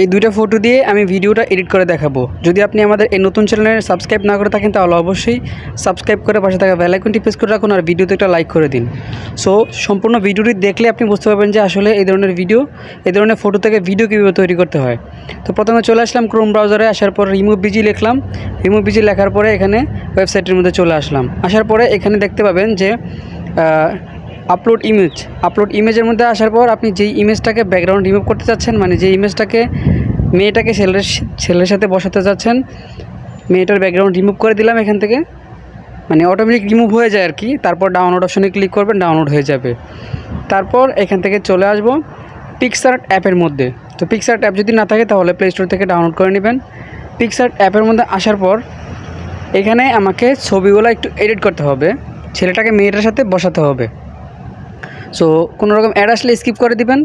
এই দুইটা ফটো দিয়ে আমি ভিডিওটা এডিট করে দেখাবো। যদি আপনি আমাদের এই নতুন চ্যানেলে সাবস্ক্রাইব না করে থাকেন, তাহলে অবশ্যই সাবস্ক্রাইব করে পাশে থাকা বেল আইকনটি প্রেস করে রাখুন আর ভিডিওতে একটা লাইক করে দিন। সো সম্পূর্ণ ভিডিওটি দেখলে আপনি বুঝতে পারবেন যে আসলে এই ধরনের ভিডিও এই ধরনের ফটো থেকে ভিডিও কীভাবে তৈরি করতে হয়। তো প্রথমে চলে আসলাম ক্রোম ব্রাউজারে আসার পর রিমুভ বিজি লিখলাম। রিমুভ বিজি লেখার পরে এখানে ওয়েবসাইটের মধ্যে চলে আসলাম। আসার পরে এখানে দেখতে পাবেন যে আপলোড ইমেজ আপলোড ইমেজের মধ্যে আসার পর আপনি যেই ইমেজটাকে ব্যাকগ্রাউন্ড রিমুভ করতে চাচ্ছেন মানে যে ইমেজটাকে মেয়েটাকে ছেলের ছেলের সাথে বসাতে চাচ্ছেন, মেয়েটার ব্যাকগ্রাউন্ড রিমুভ করে দিলাম এখান থেকে। মানে অটোমেটিক রিমুভ হয়ে যায় আর কি তারপর ডাউনলোড অপশনে ক্লিক করবেন ডাউনলোড হয়ে যাবে। তারপর এখান থেকে চলে আসব পিকসার্ট অ্যাপের মধ্যে। তো পিকসার্ট অ্যাপ যদি না থাকে, তাহলে প্লে স্টোর থেকে ডাউনলোড করে নেবেন। পিকসার্ট অ্যাপের মধ্যে আসার পর এখানে আমাকে ছবিগুলো একটু এডিট করতে হবে। ছেলেটাকে মেয়েটার সাথে বসাতে হবে। সো কোনো রকম অ্যাড আসলে স্কিপ করে দিবেন।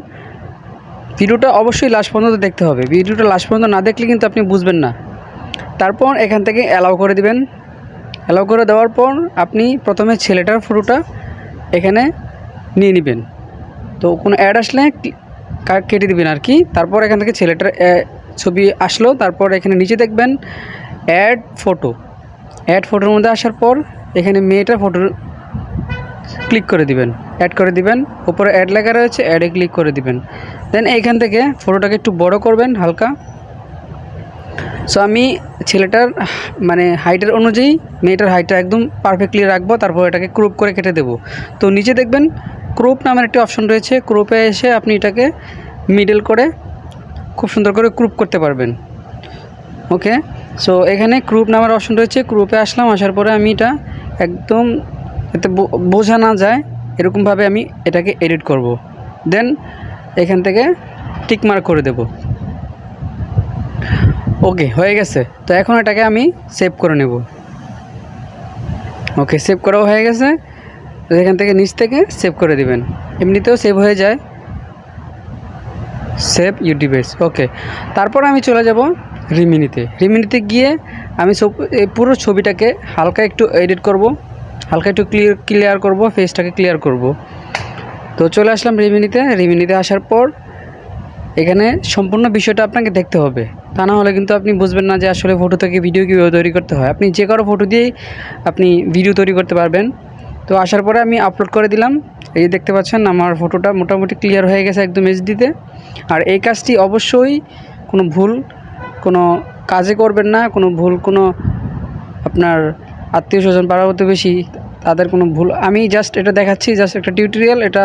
ভিডিওটা অবশ্যই লাস্ট পর্যন্ত দেখতে হবে। ভিডিওটা লাস্ট পর্যন্ত না দেখলে কিন্তু আপনি বুঝবেন না। তারপর এখান থেকে অ্যালাউ করে দিবেন। অ্যালাউ করে দেওয়ার পর আপনি প্রথমে ছেলেটার ফটোটা এখানে নিয়ে নেবেন। তো কোনো অ্যাড আসলে কেটে দিবেন আর কি। তারপর এখান থেকে ছেলেটার ছবি আসলো। তারপর এখানে নিচে দেখবেন অ্যাড ফটো অ্যাড ফটোর মধ্যে আসার পর এখানে মেয়েটার ফটো ক্লিক করে দিবেন। অ্যাড করে দিবেন। উপরে অ্যাড লেখা রয়েছে অ্যাডে ক্লিক করে দিবেন। দেন এইখান থেকে ফটোটাকে একটু বড় করবেন হালকা। সো আমি ছেলেটার মানে হাইটের অনুযায়ী মেয়েটার হাইটটা একদম পারফেক্টলি রাখব, তারপর এটাকে ক্রুপ করে কেটে দেবো। তো নিচে দেখবেন ক্রুপ নামের একটি অপশন রয়েছে। ক্রুপে এসে আপনি এটাকে মিডল করে খুব সুন্দর করে ক্রুপ করতে পারবেন। ওকে সো এখানে ক্রুপ নামের অপশন রয়েছে। ক্রুপে আসলাম, আসার পরে আমি এটা একদম এতে বোঝা না যায় এরকমভাবে আমি এটাকে এডিট করব। দেন এখান থেকে টিক মার্ক করে দেব। ওকে হয়ে গেছে। তো এখন এটাকে আমি সেভ করে নেব। ওকে সেভ করাও হয়ে গেছে। এখান থেকে নিচ থেকে সেভ করে দিবেন। এমনিতেও সেভ হয়ে যায়। সেভ ইউটিউবেস ওকে তারপর আমি চলে যাব রিমিনিতে রিমিনিতে গিয়ে আমি পুরো ছবিটাকে হালকা একটু এডিট করব। হালকা একটু ক্লিয়ার ক্লিয়ার করব ফেসটাকে ক্লিয়ার করব। তো চলে আসলাম রিমিনিতে। রিমিনিতে আসার পর এখানে সম্পূর্ণ বিষয়টা আপনাকে দেখতে হবে। তা না হলে কিন্তু আপনি বুঝবেন না যে আসলে ফটো থেকে ভিডিও কীভাবে তৈরি করতে হয়। আপনি যে কারও ফটো দিয়েই আপনি ভিডিও তৈরি করতে পারবেন। তো আসার পরে আমি আপলোড করে দিলাম। এই দেখতে পাচ্ছেন, আমার ফটোটা মোটামুটি ক্লিয়ার হয়ে গেছে একদম এইচডিতে আর এই কাজটি অবশ্যই কোনো ভুল, কোনো কাজে করবেন না। কোনো ভুল, কোনো আপনার আত্মীয় স্বজন পাড়া প্রতিবেশী তাদের কোনো ভুল, আমি জাস্ট এটা দেখাচ্ছি জাস্ট একটা টিউটোরিয়াল এটা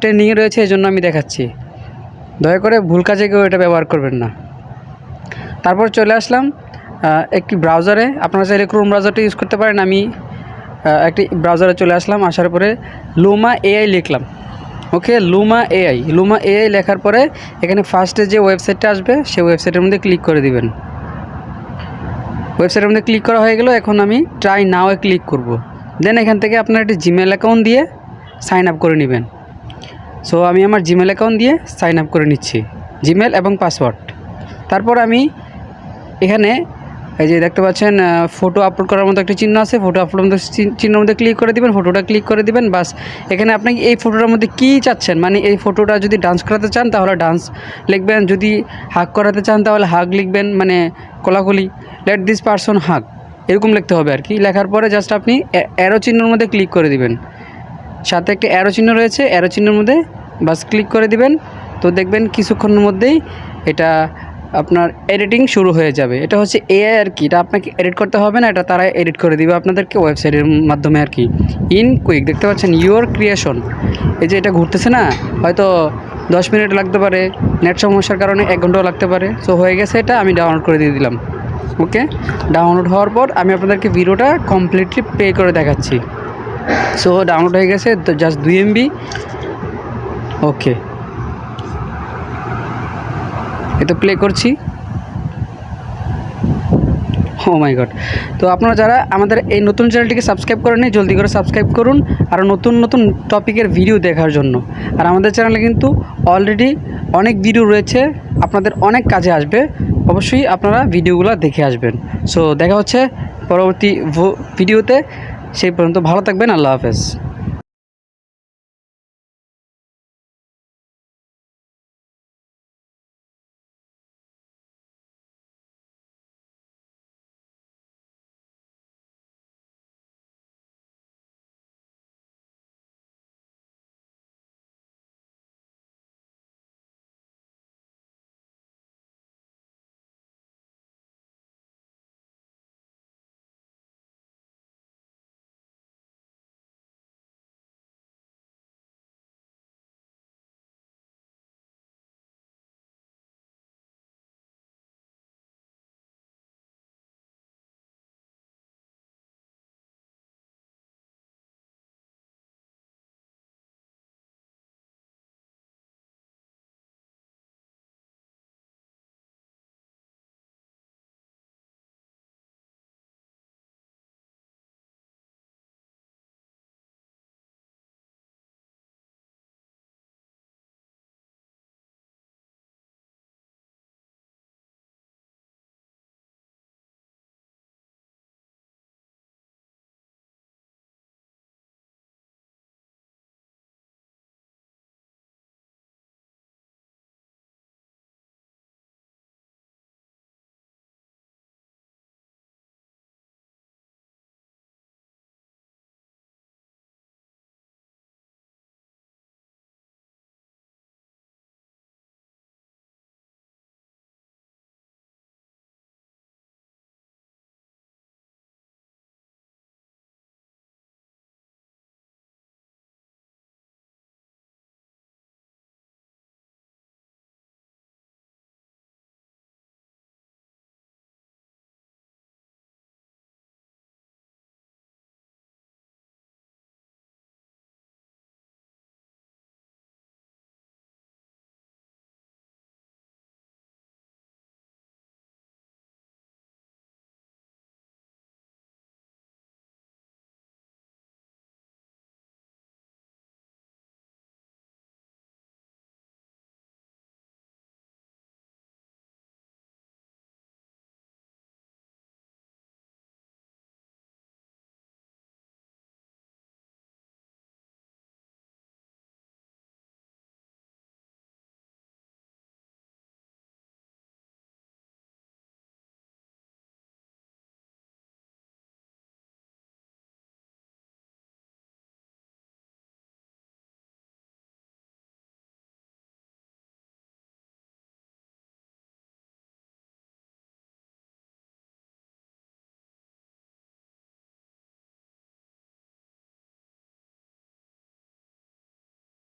ট্রেনিংয়ে রয়েছে এই জন্য আমি দেখাচ্ছি। দয়া করে ভুল কাজে কেউ এটা ব্যবহার করবেন না। তারপর চলে আসলাম একটি ব্রাউজারে আপনারা চাইলে ক্রোম ব্রাউজারটা ইউজ করতে পারেন, আমি একটি ব্রাউজারে চলে আসলাম, আসার পরে লুমা এআই লিখলাম। Okay Luma AI Luma AI লেখার পরে এখানে ফার্স্টে যে ওয়েবসাইটটা আসবে, সেই ওয়েবসাইটের মধ্যে ক্লিক করে দিবেন। ওয়েবসাইটের মধ্যে ক্লিক করা হয়ে গেল, এখন আমি ট্রাই নাও ক্লিক করব। দেন এখান থেকে আপনার একটি জিমেল অ্যাকাউন্ট দিয়ে সাইন আপ করে নেবেন। সো আমি আমার জিমেল অ্যাকাউন্ট দিয়ে সাইন আপ করে নিচ্ছি। জিমেল এবং পাসওয়ার্ড তারপর আমি এখানে এই যে দেখতে পাচ্ছেন ফটো আপলোড করার মতো একটা চিহ্ন আছে ফটো আপলোড মতো চিহ্নের মধ্যে ক্লিক করে দিবেন ফটোটা ক্লিক করে দিবেন, বাস। এখানে আপনি এই ফটোটার মধ্যে কী চাচ্ছেন? মানে এই ফটোটা যদি ডান্স করাতে চান, তাহলে ডান্স লিখবেন, যদি হাগ করাতে চান, তাহলে হাগ লিখবেন মানে কোলাকুলি। লেট দিস পারসন হাগ এরকম লিখতে হবে আর কি। লেখার পরে জাস্ট আপনি অ্যারো চিহ্নের মধ্যে ক্লিক করে দিবেন। সাথে একটা অ্যারো চিহ্ন রয়েছে অ্যারো চিহ্নের মধ্যে বাস ক্লিক করে দিবেন। তো দেখবেন কিছুক্ষণের মধ্যেই এটা আপনার এডিটিং শুরু হয়ে যাবে। এটা হচ্ছে এআই আর কি, এটা আপনাকে এডিট করতে হবে না, এটা তারা এডিট করে দিবে আপনাদেরকে ওয়েবসাইটের মাধ্যমে আর কি। ইন কুইক দেখতে পাচ্ছেন ইউর ক্রিয়েশন এই যে এটা ঘুরতেছে না, হয়তো দশ মিনিট লাগতে পারে নেট সমস্যার কারণে এক ঘন্টাও লাগতে পারে। সো হয়ে গেছে এটা, আমি ডাউনলোড করে দিয়ে দিলাম। ওকে ডাউনলোড হওয়ার পর আমি আপনাদেরকে ভিডিওটা কমপ্লিটলি প্লে করে দেখাচ্ছি। সো ডাউনলোড হয়ে গেছে জাস্ট দুই এমবি ওকে এটা প্লে করছি। ও মাই গড তো আপনারা যারা আমাদের এই নতুন চ্যানেলটিকে সাবস্ক্রাইব করেন জলদি করে সাবস্ক্রাইব করুন আর নতুন নতুন টপিকের ভিডিও দেখার জন্য। আর আমাদের চ্যানেলে কিন্তু অলরেডি অনেক ভিডিও রয়েছে, আপনাদের অনেক কাজে আসবে। অবশ্যই আপনারা ভিডিওগুলো দেখে আসবেন। সো দেখা হচ্ছে পরবর্তী ভিডিওতে সেই পর্যন্ত ভালো থাকবেন, আল্লাহ হাফেজ।